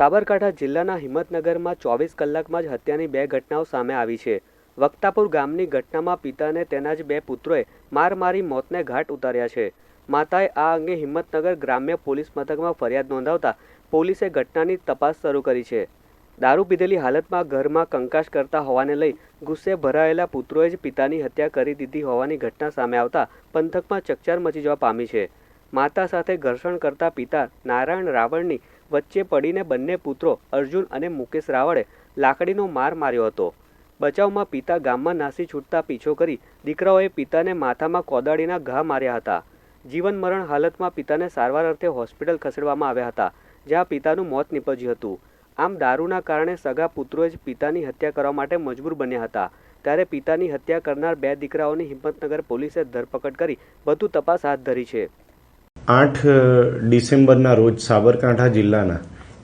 સાબરકાંઠા જિલ્લાના હિંમતનગરમાં ચોવીસ કલાકમાં જ હત્યાની બે ઘટનાઓ સામે આવી છે. વક્તાપુર ગામની ઘટનામાં પિતાને તેના જ બે પુત્રોએ માર મારી મોતને ઘાટ ઉતાર્યા છે. માતાએ આ અંગે હિંમતનગર ગ્રામ્ય પોલીસ મથકમાં ફરિયાદ નોંધાવતા પોલીસે ઘટનાની તપાસ શરૂ કરી છે. દારૂ પીધેલી હાલતમાં ઘરમાં કંકાશ કરતા હોવાને લઈ ગુસ્સે ભરાયેલા પુત્રોએ જ પિતાની હત્યા કરી દીધી હોવાની ઘટના સામે આવતા પંથકમાં ચકચાર મચી જવા પામી છે. માતા સાથે ઘર્ષણ કરતા પિતા નારાયણ રાવણની વચ્ચે પડીને બંને પુત્રો અર્જુન અને મુકેશ રાવળે લાકડીનો માર માર્યો હતો. બચાવમાં પિતા ગામમાં નાસી છૂટતા પીછો કરી દીકરાઓએ પિતાને માથામાં કોદાળીના ઘા માર્યા હતા. જીવન મરણ હાલતમાં પિતાને સારવાર અર્થે હોસ્પિટલ ખસેડવામાં આવ્યા હતા, જ્યાં પિતાનું મોત નીપજ્યું હતું. આમ દારૂના કારણે સગા પુત્રોએ જ પિતાની હત્યા કરવા માટે મજબૂર બન્યા હતા. ત્યારે પિતાની હત્યા કરનાર બે દીકરાઓની હિંમતનગર પોલીસે ધરપકડ કરી વધુ તપાસ હાથ ધરી છે. આઠ ડિસેમ્બરના રોજ સાબરકાંઠા જિલ્લાના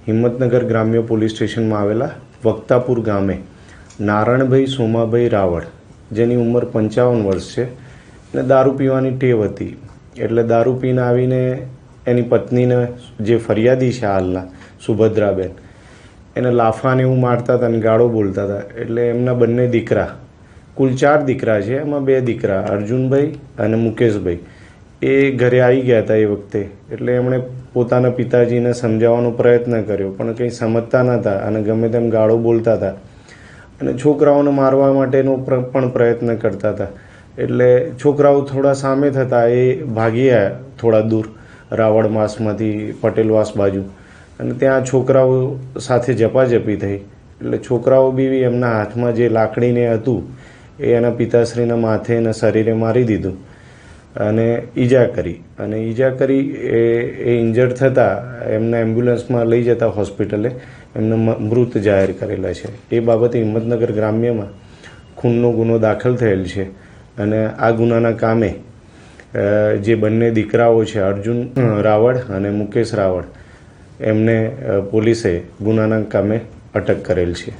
હિંમતનગર ગ્રામ્ય પોલીસ સ્ટેશનમાં આવેલા વક્તાપુર ગામે નારણભાઈ સોમાભાઈ રાવળ, જેની ઉંમર પંચાવન વર્ષ છે અને દારૂ પીવાની ટેવ હતી. એટલે દારૂ પીને આવીને એની પત્નીને જે ફરિયાદી છે હાલના, સુભદ્રાબેન, એને લાફાને એવું મારતા હતા અને ગાળો બોલતા હતા. એટલે એમના બંને દીકરા, કુલ ચાર દીકરા છે, એમાં બે દીકરા, અર્જુનભાઈ અને મુકેશભાઈ. એ ઘરે આવી ગયા હતા એ વખતે. એટલે એમણે પોતાના પિતાજીને સમજાવવાનો પ્રયત્ન કર્યો, પણ કંઈ સમજતા નહોતા અને ગમે તેમ ગાળો બોલતા હતા. અને છોકરાઓને મારવા માટેનો પણ પ્રયત્ન કરતા હતા. એટલે છોકરાઓ થોડા સામે થતા એ ભાગ્યા થોડા દૂર રાવળમાસમાંથી પટેલવાસ બાજુ. અને ત્યાં છોકરાઓ સાથે ઝપાઝપી થઈ. એટલે છોકરાઓ બી એમના હાથમાં જે લાકડીને હતું, એ એના પિતાશ્રીના માથે અને શરીરે મારી દીધું. અને ઈજા કરી. અને ઈજા કરી એ એ ઇન્જર્ડ થતાં એમને એમ્બ્યુલન્સમાં લઈ જતા હોસ્પિટલે એમને મૃત જાહેર કરેલા છે. એ બાબતે હિંમતનગર ગ્રામ્યમાં ખૂનનો ગુનો દાખલ થયેલ છે. અને આ ગુનાના કામે જે બંને દીકરાઓ છે, અર્જુન રાવળ અને મુકેશ રાવળ, એમને પોલીસે ગુનાના કામે અટક કરેલ છે.